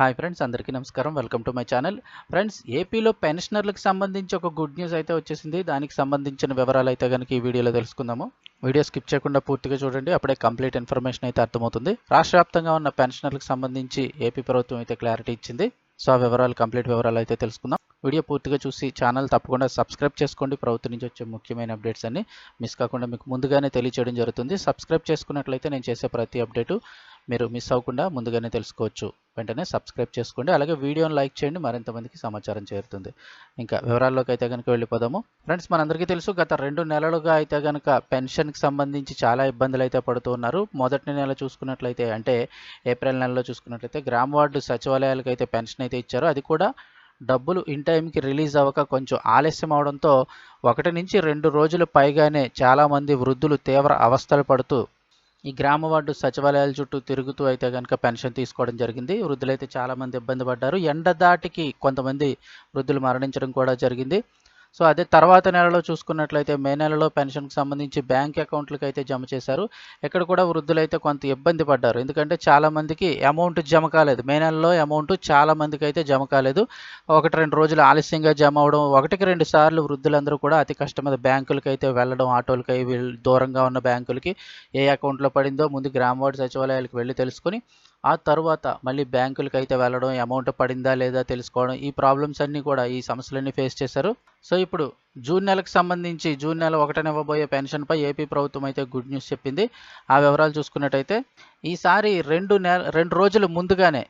Hi friends అందరికీ నమస్కారం. Welcome to my channel. Friends ఏపీలో పెన్షనర్లకు సంబంధించి ఒక గుడ్ న్యూస్ అయితే వచ్చేసింది. దానికి సంబంధించిన వివరాలు అయితే కనుక ఈ వీడియోలో తెలుసుకుందాము. వీడియో స్కిప్ చేయకుండా పూర్తిగా చూడండి అప్పుడే కంప్లీట్ ఇన్ఫర్మేషన్ అయితే అర్థమవుతుంది. రాష్ట్ర వ్యాప్తంగా ఉన్న పెన్షనర్లకు సంబంధించి ఏపీ ప్రభుత్వం అయితే క్లారిటీ ఇచ్చింది. సో ఆ వివరాలు కంప్లీట్ వివరాలు అయితే తెలుసుకుందాం. వీడియో పూర్తిగా చూసి ఛానల్ తప్పకుండా సబ్స్క్రైబ్ చేసుకోండి. ప్రభుత్వం నుంచి వచ్చే ముఖ్యమైన అప్డేట్స్ అన్ని మిస్ కాకుండా మీకు ముందుగానే తెలియచేయడం జరుగుతుంది. సబ్స్క్రైబ్ చేసుకున్నట్లయితే నేను చేసే ప్రతి అప్డేటు మీరు మిస్ అవ్వకుండా ముందుగానే తెలుసుకోవచ్చు. వెంటనే సబ్స్క్రైబ్ చేసుకోండి. అలాగే వీడియోని లైక్ చేయండి. మరింత మందికి సమాచారం చేరుతుంది. ఇంకా వివరాల్లోకి అయితే కనుక వెళ్ళిపోదాము. ఫ్రెండ్స్ మనందరికీ తెలుసు గత రెండు నెలలుగా అయితే కనుక పెన్షన్కి సంబంధించి చాలా ఇబ్బందులు అయితే పడుతూ ఉన్నారు. మొదటి నెల చూసుకున్నట్లయితే అంటే ఏప్రిల్ నెలలో చూసుకున్నట్లయితే గ్రామ వార్డు సచివాలయాలకు అయితే పెన్షన్ అయితే ఇచ్చారు. అది కూడా డబ్బులు ఇన్ టైంకి రిలీజ్ అవ్వక కొంచెం ఆలస్యం అవడంతో ఒకటి నుంచి రెండు రోజులు పైగానే చాలామంది వృద్ధులు తీవ్ర అవస్థలు పడుతూ ఈ గ్రామ వార్డు సచివాలయాల చుట్టూ తిరుగుతూ అయితే కనుక పెన్షన్ తీసుకోవడం జరిగింది. వృద్ధులైతే చాలామంది ఇబ్బంది పడ్డారు. ఎండ దాటికి కొంతమంది వృద్ధులు మరణించడం కూడా జరిగింది. సో అదే తర్వాత నెలలో చూసుకున్నట్లయితే మే నెలలో పెన్షన్కి సంబంధించి బ్యాంక్ అకౌంట్లకు అయితే జమ చేశారు. ఇక్కడ కూడా వృద్ధులైతే కొంత ఇబ్బంది పడ్డారు. ఎందుకంటే చాలామందికి అమౌంట్ జమ కాలేదు. మే నెలలో అమౌంట్ చాలా మందికి అయితే జమ కాలేదు. ఒకటి రెండు రోజులు ఆలస్యంగా జమ అవడం ఒకటికి రెండు సార్లు వృద్ధులందరూ కూడా అతి కష్టం మీద బ్యాంకులకి అయితే వెళ్ళడం ఆటోలకి వీళ్ళు దూరంగా ఉన్న బ్యాంకులకి ఏ అకౌంట్లో పడిందో ముందు గ్రామ వార్డు సచివాలయాలకు వెళ్ళి తెలుసుకొని ఆ తర్వాత మళ్ళీ బ్యాంకులకి అయితే వెళ్ళడం అమౌంట్ పడిందా లేదా తెలుసుకోవడం ఈ ప్రాబ్లమ్స్ అన్నీ కూడా ఈ సమస్యలన్నీ ఫేస్ చేశారు. సో ఇప్పుడు జూన్ నెలకు సంబంధించి జూన్ నెల ఒకటనివ్వబోయే పెన్షన్పై ఏపీ ప్రభుత్వం అయితే గుడ్ న్యూస్ చెప్పింది. ఆ వివరాలు చూసుకున్నట్టయితే ఈసారి రెండు నెల రెండు రోజులు ముందుగానే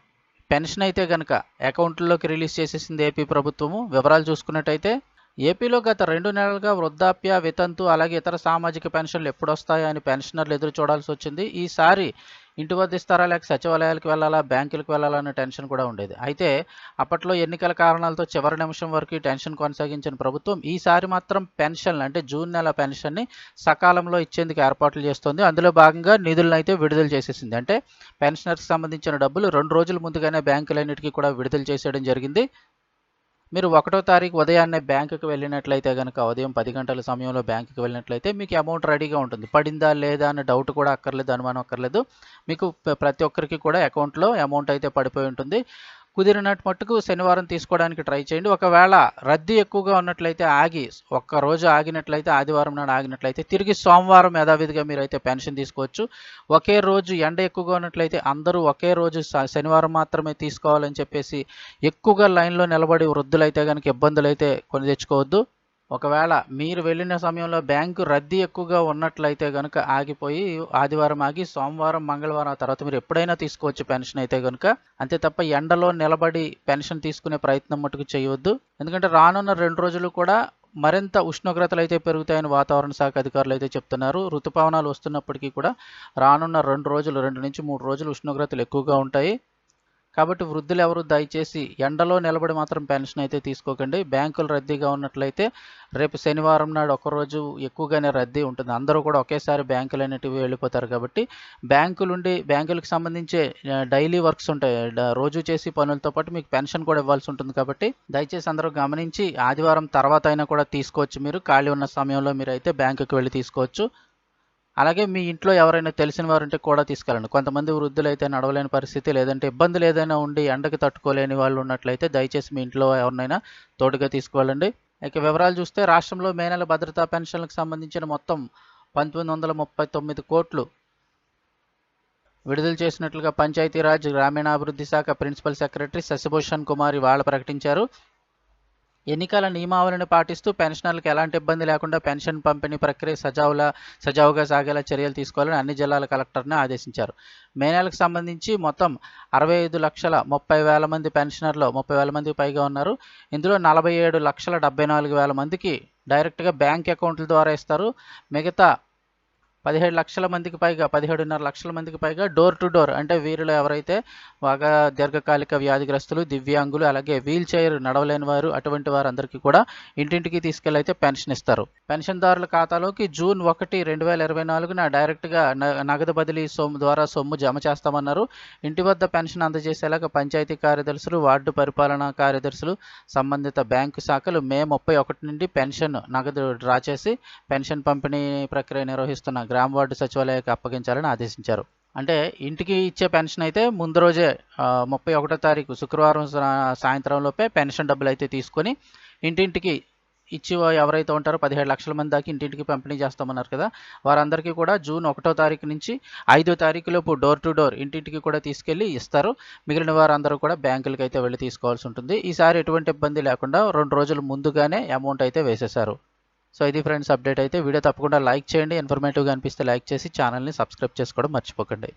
పెన్షన్ అయితే కనుక అకౌంట్లోకి రిలీజ్ చేసేసింది ఏపీ ప్రభుత్వము. వివరాలు చూసుకున్నట్టయితే ఏపీలో గత రెండు నెలలుగా వృద్ధాప్య వితంతు అలాగే ఇతర సామాజిక పెన్షన్లు ఎప్పుడు అని పెన్షనర్లు ఎదురు చూడాల్సి వచ్చింది. ఈసారి ఇంటి వద్ద ఇస్తారా లేక సచివాలయాలకు వెళ్ళాలా బ్యాంకులకు వెళ్ళాలా అనే టెన్షన్ కూడా ఉండేది. అయితే అప్పట్లో ఎన్నికల కారణాలతో చివరి నిమిషం వరకు ఈ టెన్షన్ కొనసాగించిన ప్రభుత్వం ఈసారి మాత్రం పెన్షన్ అంటే జూన్ నెల పెన్షన్ని సకాలంలో ఇచ్చేందుకు ఏర్పాట్లు చేస్తోంది. అందులో భాగంగా నిధులను అయితే విడుదల చేసేసింది. అంటే పెన్షనర్కి సంబంధించిన డబ్బులు రెండు రోజుల ముందుగానే బ్యాంకులన్నిటికీ కూడా విడుదల చేసేయడం జరిగింది. మీరు ఒకటో తారీఖు ఉదయాన్నే బ్యాంకుకి వెళ్ళినట్లయితే కనుక ఉదయం పది గంటల సమయంలో బ్యాంకుకి వెళ్ళినట్లయితే మీకు అమౌంట్ రెడీగా ఉంటుంది. పడిందా లేదా అనే డౌట్ కూడా అక్కర్లేదు అనుమానం అక్కర్లేదు. మీకు ప్రతి ఒక్కరికి కూడా అకౌంట్లో అమౌంట్ అయితే పడిపోయి ఉంటుంది. కుదిరినట్టు మట్టుకు శనివారం తీసుకోవడానికి ట్రై చేయండి. ఒకవేళ రద్దీ ఎక్కువగా ఉన్నట్లయితే ఆగి ఒక్క రోజు ఆగినట్లయితే ఆదివారం నాడు ఆగినట్లయితే తిరిగి సోమవారం యథావిధిగా మీరైతే పెన్షన్ తీసుకోవచ్చు. ఒకే రోజు ఎండ ఎక్కువగా ఉన్నట్లయితే అందరూ ఒకే రోజు శనివారం మాత్రమే తీసుకోవాలని చెప్పేసి ఎక్కువగా లైన్లో నిలబడి వృద్ధులైతే కనుక ఇబ్బందులు అయితే కొని తెచ్చుకోవద్దు. ఒకవేళ మీరు వెళ్ళిన సమయంలో బ్యాంకు రద్దీ ఎక్కువగా ఉన్నట్లయితే కనుక ఆగిపోయి ఆదివారం ఆగి సోమవారం మంగళవారం ఆ తర్వాత మీరు ఎప్పుడైనా తీసుకోవచ్చు పెన్షన్ అయితే కనుక అంతే తప్ప ఎండలో నిలబడి పెన్షన్ తీసుకునే ప్రయత్నం మటుకు చేయవద్దు. ఎందుకంటే రానున్న రెండు రోజులు కూడా మరింత ఉష్ణోగ్రతలు అయితే పెరుగుతాయని వాతావరణ శాఖ అధికారులు అయితే చెప్తున్నారు. ఋతుపవనాలు వస్తున్నప్పటికీ కూడా రానున్న రెండు రోజులు రెండు నుంచి మూడు రోజులు ఉష్ణోగ్రతలు ఎక్కువగా ఉంటాయి. కాబట్టి వృద్ధులు ఎవరు దయచేసి ఎండలో నిలబడి మాత్రం పెన్షన్ అయితే తీసుకోకండి. బ్యాంకులు రద్దీగా ఉన్నట్లయితే రేపు శనివారం నాడు ఒకరోజు ఎక్కువగానే రద్దీ ఉంటుంది. అందరూ కూడా ఒకేసారి బ్యాంకులు అనేటివి వెళ్ళిపోతారు కాబట్టి బ్యాంకులుండి బ్యాంకులకు సంబంధించే డైలీ వర్క్స్ ఉంటాయి. రోజు చేసి పనులతో పాటు మీకు పెన్షన్ కూడా ఇవ్వాల్సి ఉంటుంది కాబట్టి దయచేసి అందరూ గమనించి ఆదివారం తర్వాత అయినా కూడా తీసుకోవచ్చు మీరు. ఖాళీ ఉన్న సమయంలో మీరు అయితే బ్యాంకుకి వెళ్ళి తీసుకోవచ్చు. అలాగే మీ ఇంట్లో ఎవరైనా తెలిసిన వారు కూడా తీసుకెళ్ళండి. కొంతమంది వృద్ధులు అయితే నడవలేని పరిస్థితి లేదంటే ఇబ్బందులు ఏదైనా ఉండి ఎండకి తట్టుకోలేని వాళ్ళు ఉన్నట్లయితే దయచేసి మీ ఇంట్లో ఎవరినైనా తోడుగా తీసుకువెళ్ళండి. ఇక వివరాలు చూస్తే రాష్ట్రంలో మే నెల భద్రతా పెన్షన్లకు సంబంధించిన మొత్తం పంతొమ్మిది వందల ముప్పై తొమ్మిది కోట్లు విడుదల చేసినట్లుగా పంచాయతీరాజ్ గ్రామీణాభివృద్ధి శాఖ ప్రిన్సిపల్ సెక్రటరీ శశిభూషణ్ కుమార్ ఇవాళ ప్రకటించారు. ఎన్నికల నియమావళిని పాటిస్తూ పెన్షనర్లకు ఎలాంటి ఇబ్బంది లేకుండా పెన్షన్ పంపిణీ ప్రక్రియ సజావులా సజావుగా సాగేలా చర్యలు తీసుకోవాలని అన్ని జిల్లాల కలెక్టర్ని ఆదేశించారు. మే నెలకు సంబంధించి మొత్తం అరవై ఐదు లక్షల ముప్పై వేల మంది పెన్షనర్లు ముప్పై వేల మందికి పైగా ఉన్నారు. ఇందులో నలభై ఏడు లక్షల డెబ్బై నాలుగు వేల మందికి డైరెక్ట్గా బ్యాంక్ అకౌంట్ల ద్వారా ఇస్తారు. మిగతా పదిహేడు లక్షల మందికి పైగా పదిహేడున్నర లక్షల మందికి పైగా డోర్ టు డోర్ అంటే వీరిలో ఎవరైతే బాగా దీర్ఘకాలిక వ్యాధిగ్రస్తులు దివ్యాంగులు అలాగే వీల్ చైర్ నడవలేని వారు అటువంటి వారందరికీ కూడా ఇంటింటికి తీసుకెళ్ళి అయితే పెన్షన్ ఇస్తారు. పెన్షన్దారుల ఖాతాలోకి జూన్ ఒకటి రెండు వేల ఇరవై నాలుగున డైరెక్ట్గా న- నగదు బదిలీ సొమ్ము ద్వారా సొమ్ము జమ చేస్తామన్నారు. ఇంటి వద్ద పెన్షన్ అందజేసేలాగా పంచాయతీ కార్యదర్శులు వార్డు పరిపాలనా కార్యదర్శులు సంబంధిత బ్యాంకు శాఖలు మే ముప్పై ఒకటి నుండి పెన్షన్ నగదు డ్రా చేసి పెన్షన్ పంపిణీ ప్రక్రియ నిర్వహిస్తున్న గ్రామ వార్డు సచివాలయానికి అప్పగించాలని ఆదేశించారు. అంటే ఇంటికి ఇచ్చే పెన్షన్ అయితే ముందు రోజే ముప్పై ఒకటో తారీఖు శుక్రవారం సాయంత్రంలోపే సాయంత్రం లోపే పెన్షన్ డబ్బులు అయితే తీసుకొని ఇంటింటికి ఇచ్చి ఎవరైతే ఉంటారో పదిహేడు లక్షల మంది దాకా ఇంటింటికి పంపిణీ చేస్తామన్నారు కదా వారందరికీ కూడా జూన్ ఒకటో తారీఖు నుంచి ఐదో తారీఖు లోపు డోర్ టు డోర్ ఇంటింటికి కూడా తీసుకెళ్ళి ఇస్తారు. మిగిలిన వారందరూ కూడా బ్యాంకులకి అయితే వెళ్ళి తీసుకోవాల్సి ఉంటుంది. ఈసారి ఎటువంటి ఇబ్బంది లేకుండా రెండు రోజుల ముందుగానే అమౌంట్ అయితే వేసేశారు. సో ఇది ఫ్రెండ్స్ అప్డేట్ అయితే వీడియో తప్పకుండా లైక్ చేయండి. ఇన్ఫర్మేటివ్గా అనిపిస్తే లైక్ చేసి ఛానల్ని సబ్స్క్రైబ్ చేసుకోవడం మర్చిపోకండి.